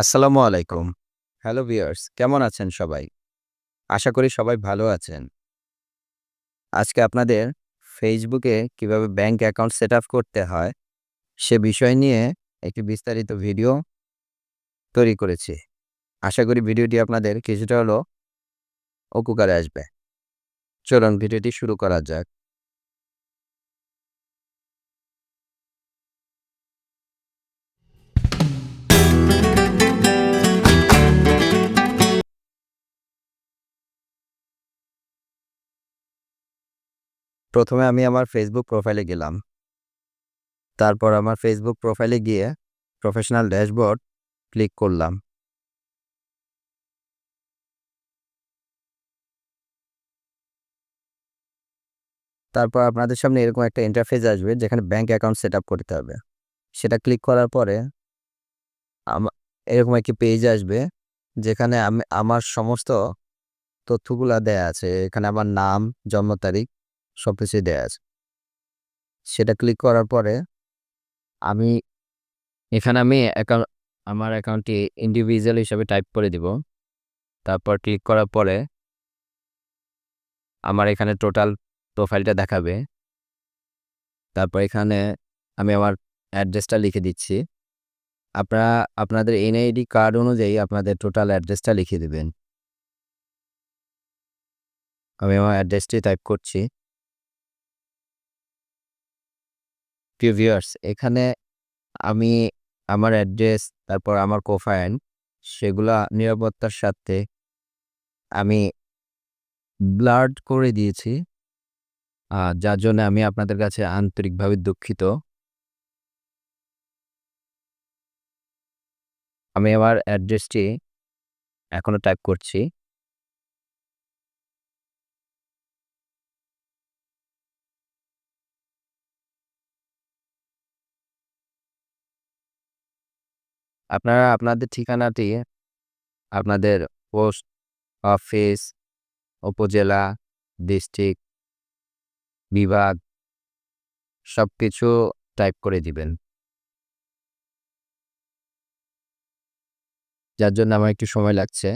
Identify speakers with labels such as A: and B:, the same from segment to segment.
A: আসসালামু আলাইকুম। Hello viewers, কেমন আছেন সবাই? আশা করি সবাই ভালো আছেন। আজকে আপনাদের ফেসবুকে কীভাবে ব্যাংক অ্যাকাউন্ট সেট করতে হয়, সে বিষয় নিয়ে একটি বিস্তারিত ভিডিও তৈরি করেছি। আশা করি ভিডিওটি আপনাদের কিছুটা হলেও উপকারে আসবে। চলুন ভিডিওটি শুরু করা যাক। প্রথমে আমি আমার ফেসবুক প্রোফাইলে গেলাম। তারপর আমার ফেসবুক প্রোফাইলে গিয়ে প্রফেশনাল ড্যাশবোর্ড ক্লিক করলাম। তারপর আপনাদের সামনে এরকম একটা ইন্টারফেস আসবে যেখানে ব্যাংক অ্যাকাউন্ট সেট করতে হবে। সেটা ক্লিক করার পরে এরকম একটি পেজ আসবে যেখানে আমি আমার সমস্ত তথ্যগুলা দেয়া আছে। এখানে আমার নাম, জন্ম তারিখ সবকিছুই দেয়া আছে। সেটা ক্লিক করার পরে আমি এখানে আমি অ্যাকাউন্ট আমার অ্যাকাউন্টটি ইন্ডিভিজুয়াল হিসাবে টাইপ করে দিব। তারপর ক্লিক করার পরে আমার এখানে টোটাল প্রোফাইলটা দেখাবে। তারপর এখানে আমি আমার অ্যাড্রেসটা লিখে দিচ্ছি। আপনারা, আপনাদের এনআইডি কার্ড অনুযায়ী আপনাদের টোটাল অ্যাড্রেসটা লিখে দেবেন আমি আমার অ্যাড্রেসটি টাইপ করছি। প্রিয় ভিউয়ার্স এখানে আমি আমার অ্যাড্রেস তারপর আমার প্রোফাইল সেগুলা নিরাপত্তার সাথে আমি ব্লার্ড করে দিয়েছি। যার জন্য আমি আপনাদের কাছে আন্তরিকভাবে দুঃখিত। আমি আমার অ্যাড্রেসটি এখনও টাইপ করছি। আপনারা আপনাদের ঠিকানাটি আপনাদের পোস্ট অফিস, উপজেলা, ডিস্ট্রিক্ট, বিভাগ সব কিছু টাইপ করে দিবেন। যার জন্য আমার একটু সময় লাগছে।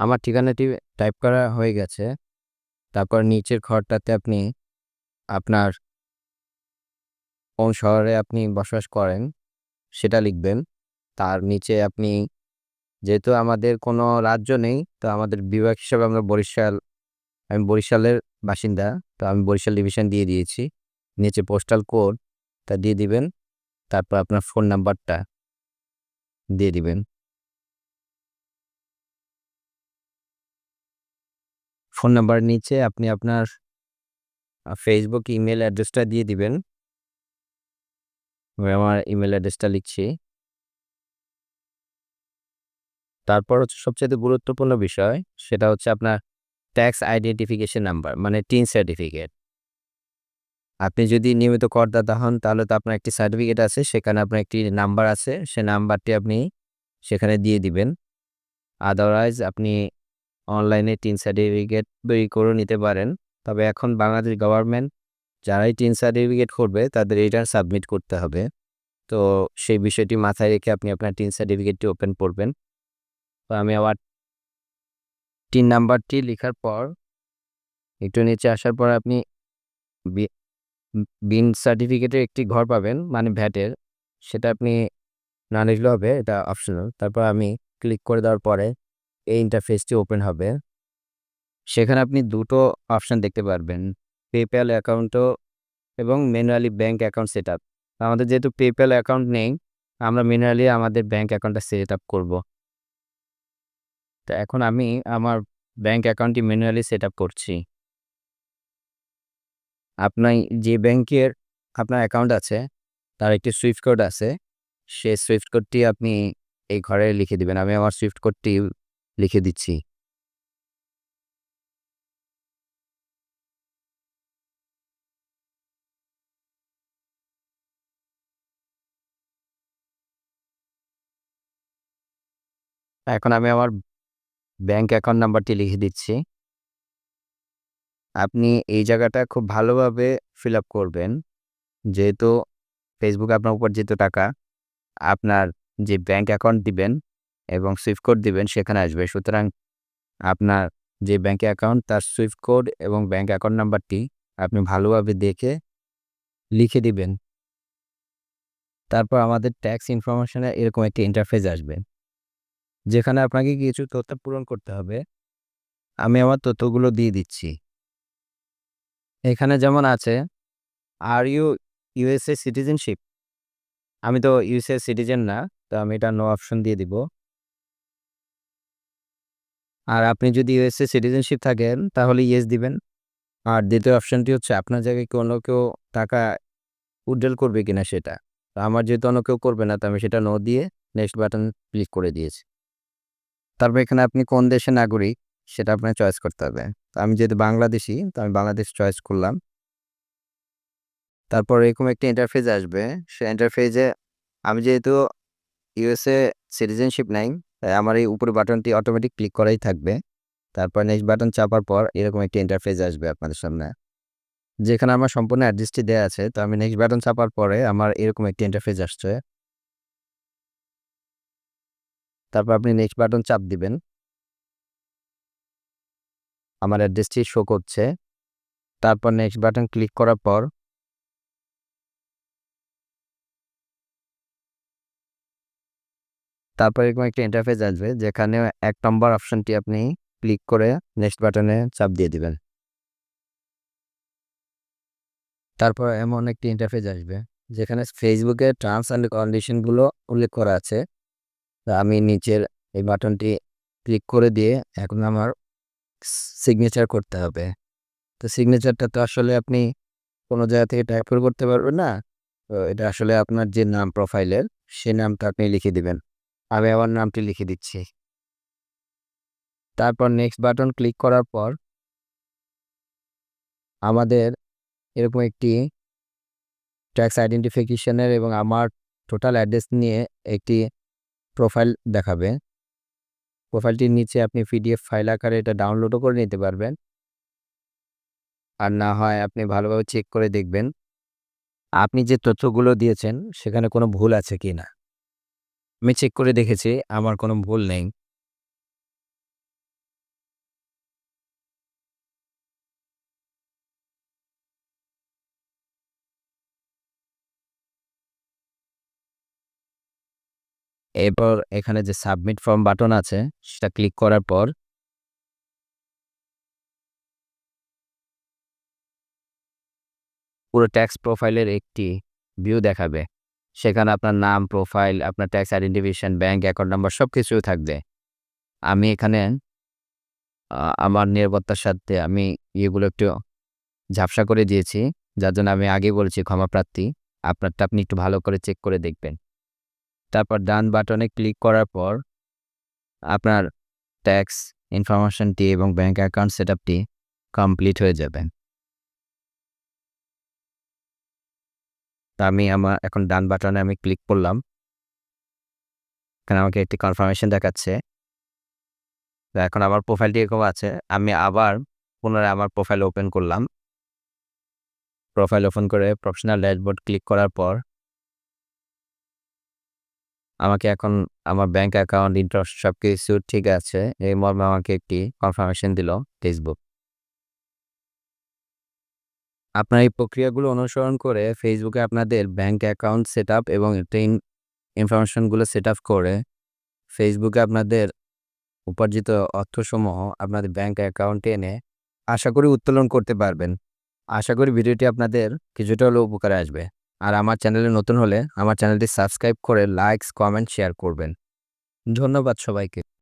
A: আমার ঠিকানাটি টাইপ করা হয়ে গেছে। তারপর নিচের ঘরটাতে আপনি আপনার কোন শহরে আপনি বসবাস করেন, সেটা লিখবেন। তার নিচে আপনি, যেহেতু আমাদের কোনো রাজ্য নেই, তো আমাদের বিভাগ হিসাবে আমরা বরিশাল, আমি বরিশালের বাসিন্দা। তো আমি বরিশাল ডিভিশন দিয়ে দিয়েছি। নিচে পোস্টাল কোড তা দিয়ে দিবেন। তারপর আপনার ফোন নাম্বারটা দিয়ে দিবেন। ফোন নাম্বার নিচে আপনি আপনার ফেসবুক ইমেল অ্যাড্রেসটা দিয়ে দিবেন। আমি আমার ইমেল অ্যাড্রেসটা লিখছি। তারপর হচ্ছে সবচেয়ে গুরুত্বপূর্ণ বিষয়, সেটা হচ্ছে আপনার ট্যাক্স আইডেন্টিফিকেশন নাম্বার মানে টিন সার্টিফিকেট। আপনি যদি নিয়মিত করদাতা হন, তাহলে তো আপনার একটি সার্টিফিকেট আছে, সেখানে আপনার একটি নাম্বার আছে, সে নাম্বারটি আপনি সেখানে দিয়ে দিবেন। আদারওয়াইজ আপনি অনলাইনে টিন সার্টিফিকেট তৈরি করেও নিতে পারেন। তবে এখন বাংলাদেশ গভর্নমেন্ট যারাই টিন সার্টিফিকেট করবে তাদের রিটার্ন সাবমিট করতে হবে। তো সেই বিষয়টি মাথায় রেখে আপনি আপনার টিন সার্টিফিকেটটি ওপেন করবেন। তো আমি আবার টিন নাম্বারটি লেখার পর একটু নিচে আসার পর আপনি বিন সার্টিফিকেটের একটি ঘর পাবেন মানে ভ্যাটের সেটা আপনি না লিখলেও হবে, এটা অপশনাল। তারপর আমি ক্লিক করে দেওয়ার পরে এই ইন্টারফেসটি ওপেন হবে। সেখানে আপনি দুটো অপশন দেখতে পারবেন। পেপ্যাল অ্যাকাউন্টও এবং manually bank account set up আমাদের যেহেতু পেপ্যাল অ্যাকাউন্ট নেই, আমরা ম্যানুয়ালি আমাদের ব্যাংক অ্যাকাউন্টটা সেট আপ করব। তো এখন আমি আমার ব্যাংক অ্যাকাউন্টটি ম্যানুয়ালি সেট আপ করছি। আপনার যে ব্যাংকের আপনার অ্যাকাউন্ট আছে, তার একটি সুইফট কোড আছে। সেই সুইফট কোডটি আপনি এই ঘরে লিখে দিবেন। আমি আমার সুইফট কোডটি লিখে দিচ্ছি। এখন আমি আমার ব্যাংক অ্যাকাউন্ট নাম্বারটি লিখে দিচ্ছি। আপনি এই জায়গাটা খুব ভালোভাবে ফিল আপ করবেন। যেহেতু ফেসবুকে আপনার উপার্জিত টাকা, আপনার যে ব্যাংক অ্যাকাউন্ট দিবেন এবং সুইফট কোড দিবেন, সেখানে আসবে। সুতরাং আপনার যে ব্যাংক অ্যাকাউন্ট, তার সুইফট কোড এবং ব্যাঙ্ক অ্যাকাউন্ট নাম্বারটি আপনি ভালোভাবে দেখে লিখে দিবেন। তারপর আমাদের ট্যাক্স ইনফরমেশনে এরকম একটি ইন্টারফেস আসবে, যেখানে আপনাকে কিছু তথ্য পূরণ করতে হবে। আমি আমার তথ্যগুলো দিয়ে দিচ্ছি। এখানে যেমন আছে আর ইউ ইউএসএ সিটিজেনশিপ আমি তো ইউএসএ সিটিজেন না, তো আমি এটা নো অপশন দিয়ে দিব। আর আপনি যদি ইউএসএ সিটিজেনশিপ থাকেন, তাহলে ইয়েস দিবেন। আর দ্বিতীয় অপশনটি হচ্ছে, আপনার জায়গায় কোনো কেউ টাকা উজ্জ্বল করবে কিনা সেটা? আমার যেহেতু অন্য কেউ করবে না, তো আমি সেটা নো দিয়ে নেক্সট বাটন ক্লিক করে দিয়েছি। তারপর এখানে আপনি কোন দেশের নাগরিক, সেটা আপনার চয়েস করতে হবে। তো আমি যেহেতু বাংলাদেশি, তো আমি বাংলাদেশ চয়েস করলাম। তারপর এরকম একটা ইন্টারফেস আসবে। সে ইন্টারফেসে আমি যেহেতু ইউএসএ সিটিজেনশিপ নাই আমার এই উপরে বাটনটি অটোমেটিক ক্লিক করাই থাকবে। তারপর নেক্সট বাটন চাপার পর এরকম একটি ইন্টারফেস আসবে আপনাদের সামনে। যেখানে আমার সম্পূর্ণ অ্যাড্রেসটি দেওয়া আছে, তো আমি নেক্সট বাটন চাপার পরে আমার এরকম একটি ইন্টারফেস আসছে। তারপর আপনি নেক্সট বাটন চাপ দিবেন। আমার অ্যাড্রেসটি শো করছে। তারপর নেক্সট বাটন ক্লিক করার পর তারপর এরকম একটা ইন্টারফেস আসবে, যেখানে এক নম্বর অপশনটি আপনি ক্লিক করে নেক্সট বাটনে চাপ দিয়ে দিবেন। তারপর এমন একটি ইন্টারফেস আসবে, যেখানে ফেসবুকের টার্মস অ্যান্ড কন্ডিশনগুলো উল্লেখ করা আছে। আমি নিচের এই বাটনটি ক্লিক করে দিয়ে এখন আমার সিগনেচার করতে হবে। তো সিগনেচারটা তো আসলে আপনি কোনো জায়গা থেকে টাইপ করতে পারবেন না। তো এটা আসলে আপনার যে নাম প্রোফাইলের সেই নামটা আপনি লিখে দিবেন। আমি আমার নামটি লিখে দিচ্ছি। তারপর নেক্সট বাটন ক্লিক করার পর আমাদের এরকম একটি ট্যাক্স আইডেন্টিফিকেশনের এবং আমার টোটাল অ্যাড্রেস নিয়ে একটি প্রোফাইল দেখাবে। প্রোফাইলটির নিচে আপনি পিডিএফ ফাইল আকারে এটা ডাউনলোডও করে নিতে পারবেন। আর না হয় আপনি ভালোভাবে চেক করে দেখবেন। আপনি যে তথ্যগুলো দিয়েছেন, সেখানে কোনো ভুল আছে কি না আমি চেক করে দেখেছি, আমার কোনো ভুল নেই। এরপর এখানে যে সাবমিট ফর্ম বাটন আছে, সেটা ক্লিক করার পর পুরো ট্যাক্স প্রোফাইলের একটি ভিউ দেখাবে। সেখানে আপনার নাম প্রোফাইল আপনার tax identification bank account number সব কিছুই থাকবে। আমি এখানে আমার নিরাপত্তার সাথে আমি এগুলো একটু ঝাপসা করে দিয়েছি। যার জন্য আমি আগে বলেছি ক্ষমাপ্রার্থী আপনারটা আপনি একটু ভালো করে চেক করে দেখবেন। তারপর ডান বাটনে ক্লিক করার পর, আপনার ট্যাক্স ইনফরমেশনটি এবং ব্যাঙ্ক অ্যাকাউন্ট সেট আপটি কমপ্লিট হয়ে যাবে। তা আমি আমার এখন ডান বাটনে আমি ক্লিক করলাম। এখানে আমাকে একটি কনফার্মেশন দেখাচ্ছে। তো এখন আমার প্রোফাইলটি এরকম আছে, আমি আবার পুনরায় আমার প্রোফাইল ওপেন করলাম। প্রোফাইল ওপেন করে প্রফেশনাল ড্যাশবোর্ড ক্লিক করার পর আমাকে এখন আমার ব্যাংক অ্যাকাউন্ট ইন্টারেস্ট সব কিছু ঠিক আছে। এই মর্মে আমাকে একটি কনফার্মেশন দিল ফেসবুক আপনার এই প্রক্রিয়াগুলো অনুসরণ করে ফেসবুকে আপনাদের ব্যাংক অ্যাকাউন্ট সেট আপ এবং ট্রেন ইনফরমেশনগুলো সেট আপ করে ফেসবুকে আপনাদের উপার্জিত অর্থসমূহ আপনাদের ব্যাংক অ্যাকাউন্টে এনে আশা করি উত্তোলন করতে পারবেন আশা করি ভিডিওটি আপনাদের কিছুটা হলেও উপকারে আসবে আর আমার চ্যানেলে নতুন হলে আমার চ্যানেলটি সাবস্ক্রাইব করে লাইকস, কমেন্ট, শেয়ার করবেন। ধন্যবাদ সবাইকে।